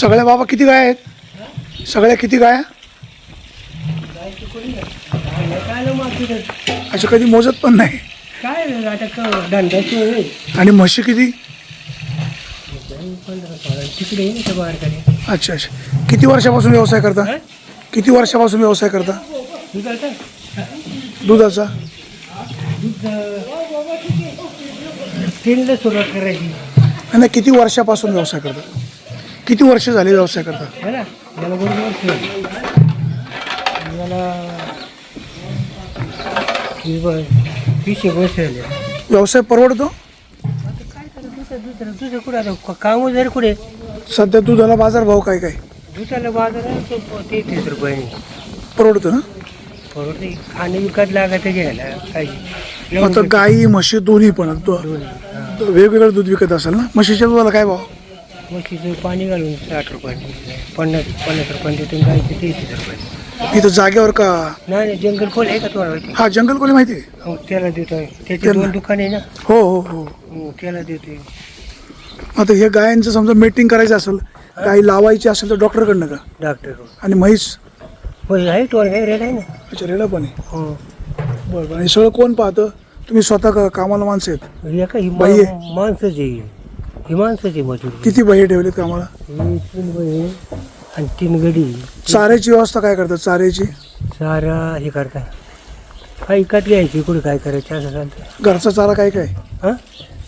सगळ्या बाबा किती गाय आहेत? सगळ्या किती गाया? अच्छा कधी मोजत पण नाही. काय आणि म्हशी किती? अच्छा अच्छा. किती वर्षापासून व्यवसाय करता? किती वर्षापासून व्यवसाय करता? दुधाचं? आणि किती वर्षापासून व्यवसाय करता? किती वर्ष झाले व्यवसाय करता? है ना याला बरोबर वर्ष झाली. याला वीस वर- वीस एक वर्ष झाले. व्यवसाय परवडतो? काय करा? दुसरं दुसरं दुसरं कुठे आता? काम जर कुठे? सध्या दुधाला बाजार भाव काय काय? दुधाला बाजार आहे तो प- तेहतीस रुपयाने परवडतं ना? परवडते खाणे विकत लागत घ्यायला. पाहिजे आता गाई म्हशी दोन्ही पण. दो- दोन्ही. हा. वेगवेगळं दूध विकत असेल ना? म्हशीच्या दुधाला काय भाव? म्हशीचं पाणी घालून साठ रुपये पन्नास पन्नास रुपये देतो गायचे तेहतीस रुपये इथं जागेवर का? नाही नाही जंगल खोल आहे का तुम्हाला हा जंगल कोणी माहिती आहे. मग त्याला देतोय. त्याचे त्याला? दोन दुकान आहे ना? हो हो हो. मग त्याला देतोय. आता हे गायांचं समजा मीटिंग करायचं असेल गाई लावायची असेल तर डॉक्टरकडनं का? डॉक्टर आणि म्हैस? हो आहे तो आहे रेड आहे ना? अच्छा रेडा पण आहे. हो. बरं बरं. आणि सगळं कोण पाहतं? तुम्ही स्वतः का कामाला माणसं आहेत? हे का ही बाई आहे. मा- माणसाची ही माणसाची मजूर किती बाई ठेवलेत कामाला? ही तीन बाई आणि तीन गडी. चाऱ्याची व्यवस्था काय करतात चाऱ्याची? सारा हे करता काही विकत घ्यायची कुठे काय करायचं? असं चालतं घरचा चारा काय काय? हां?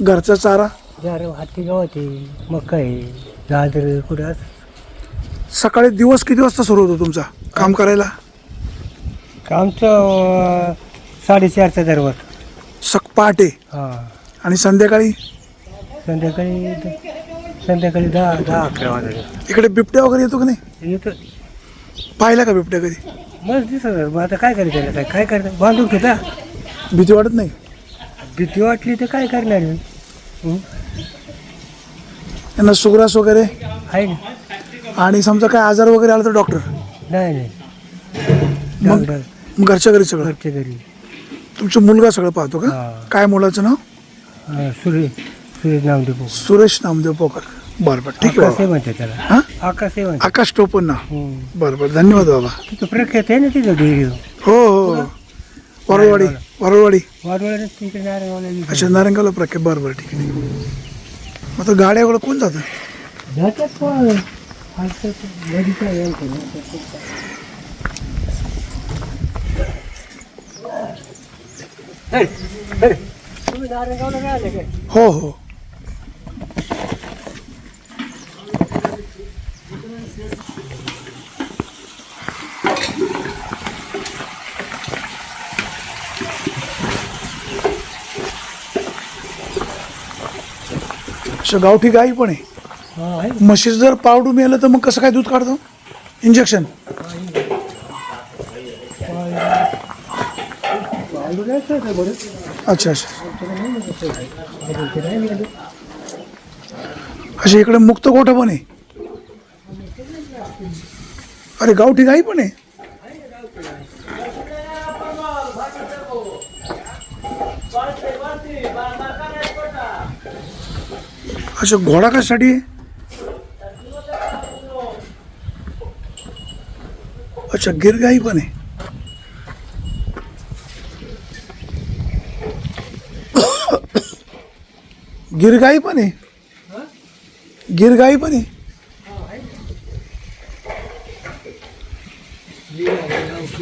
घरचा चारा? जार हाती गावात मक्का आहे गाजर कुठं असं. सकाळी दिवस किती वाजता सुरू होतो तुमचा काम करायला? आमचं साडेचारचा दरवाज सक पहाटे हां. आणि संध्याकाळी? संध्याकाळी संध्याकाळी दहा दहा अकरा वाजता इकडे बिबट्या वगैरे येतो का नाही? येतो. पाहिला का बिबट्या कधी? मस्त दिसत. मग आता काय करायचं त्याला काय काय करता बांधून ठेवता? भीती वाटत नाही? भीती वाटली तर काय करणार मी हं? त्यांना सुग्रास वगैरे? आहे ना. आणि समजा काय आजार वगैरे आला तर डॉक्टर? नाही नाही. मग? डॉक्टर. मग घरच्या घरी सगळं? घरच्या घरी. तुमचा मुलगा सगळं पाहतो का? हा. काय मुलाचं नाव? सुरेश. सुरेश नामदेव सुरेश नामदेव पोकर बरं बरं ठीक आहे आकाश बाबा. म्हणते त्याला. हां? आकाश आहे म्हणते आकाश टोपण ना हं. बरं बरं धन्यवाद बाबा. तिथं प्रख्यात आहे ना तिथं डेअरी हो हो हो. वरळवाडी वरळवाडी वाडवाड्यात तिकडे नारायणवाला अच्छा नारंगाला प्रख्यात. बरं बरं ठीक आहे मग आता गाड्याकडं कोण जातं? जातात पण आजकाल नदीच्या यांचं ना. तुम्ही नारायणगावला राहिले काय? हो हो. अच्छा गावठी गाई पण आहे. म्हशीचं जर पावडू मिळालं तर मग कसं काय दूध काढतो? इंजेक्शन अच्छा अच्छा. अच्छा इकडे मुक्त गोठा पण आहे. अरे गावठी गाई पण आहे. अच्छा घोडा कशासाठी अच्छा गिरगाई पण आहे. गिरगाई पण आहे. गिरगाई पण आहे.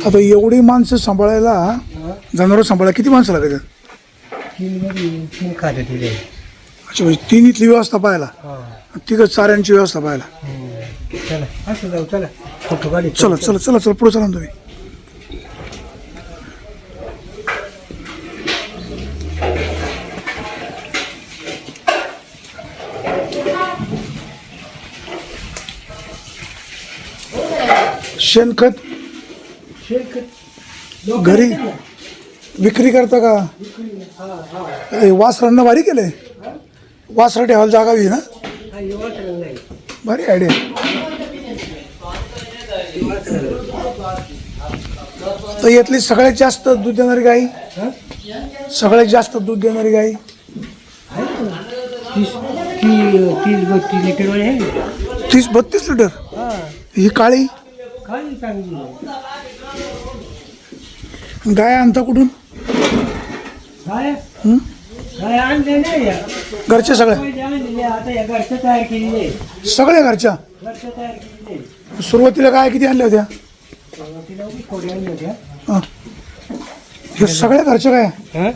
आता एवढी माणसं सांभाळायला जनावर सांभाळायला किती माणसं तीन खाते तिथे अच्छा म्हणजे तीन इथली व्यवस्था पाहायला. तिघं चाऱ्यांची व्यवस्था पाहायला. चला असं जाऊ चला फोटो काढी चला चला चला चला पुढे चला ना तुम्ही. शेणखत घरी? विक्री करता का? ए, वासरांना भारी केलंय? वासरा ठेवायला जागा हवी ना? भारी आयडिया तर यातली सगळ्यात जास्त दूध देणारी गाई सगळ्यात जास्त दूध देणारी गाई तीस ती तीस बत्तीस आहे. ना? तीस बत्तीस लिटर? हा. काळी? काही चांगली आहे. गाय आणता कुठून? काय? काय आणले नाही या घरच्या सगळ्या पहिले आणलेले आता या घरचं तयार केलेले आहे. सगळ्या घरच्या? तयार केलेले. सुरुवातीला गाय किती आणल्या होत्या? सुरुवातीला उभी थोडी आणली होत्या. हं. हे सगळ्या घरच्या काय? हा?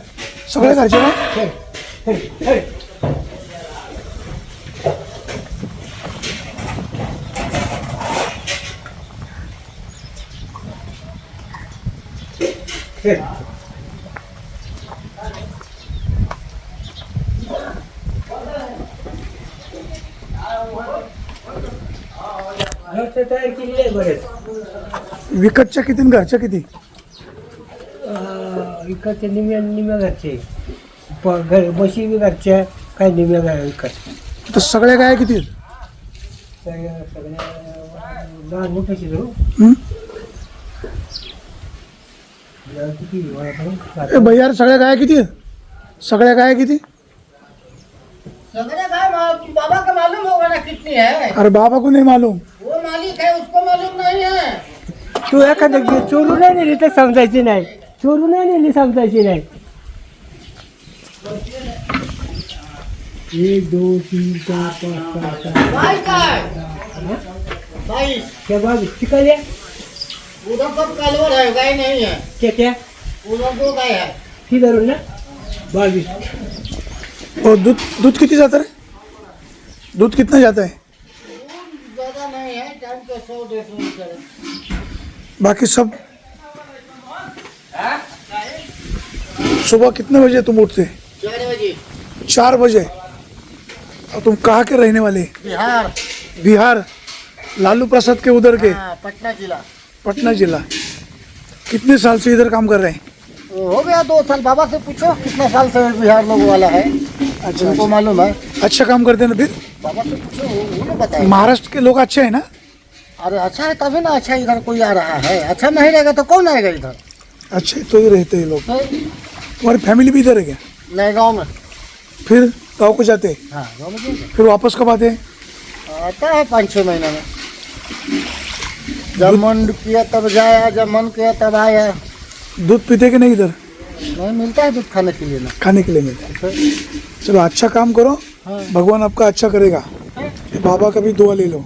सगळ्या घरच्या काय. तयार केलेलं आहे बरेच. विकतच्या किती आणि घरच्या किती? अं, इकडचे निम्या निम्या घरचे. प- घर म्हशी बी घरच्या काही निम्या घर विकत. तर सगळ्या गाय किती आहेत? सगळ्या सगळ्या लहान मोठ्याची धरू हं? किती ए टाकू. भैया सगळ्या गाय किती सगळ्या किती काय मा- बाबा का मालूम होगा ना कितनी है अरे बाबा को नहीं मालूम वो मालिक है उसको मालूम नहीं है तू एखादं घे, चोरून नाही नेली तर समजायची नाही चोरून नाही नेली समजायची नाही एक दोन तीन चार पाच सहा सात बाईस का है बाईस त्या बाबी तिकडे उधर सब कलवर है गाय नहीं है। उधर गाय है। ती ना? और दूध दूध किती जाता है? दूध कितना जाता है? ज़्यादा नहीं है टाइम पे सौ डेढ़ सौ लीटर बाकी सब सुबह कितने बजे तुम उठते? चार बजे। चार बजे। और तुम कहाँ के रहने वाले? बिहार। बिहार। लालू प्रसाद के उधर के? हाँ पटना जिला। पटना जिला। कितने साल से इधर काम कर रहे हैं? हो गया दो साल बाबा से पूछो कितना साल से बिहार लोग वाला है? अच्छा उनको मालूम है। अच्छा काम करते हैं ना फिर? बाबा से पूछो वो वो बताए महाराष्ट्र के लोग अच्छे हैं ना? अरे अच्छा है तभी ना अच्छा इधर कोई आ रहा है। अच्छा नहीं रहेगा तो कौन आएगा इधर? अच्छे तो ही रहते हैं लोग। तुम्हारी फैमिली भी इधर है क्या? नहीं गाँव में। फिर गाँव को जाते हैं? हाँ में जाएँगे। फिर वापस कब आते हैं? आता है पाँच छः महीने में। जब मन किया तब जाया जब मन किया तब आया। दूध पीते कि नहीं इधर? नहीं मिलता है दूध खाने के लिए ना। खाने के लिए मिलता है। चलो अच्छा काम करो। हाँ। भगवान आपका अच्छा करेगा। बाबा का भी दुआ ले लो।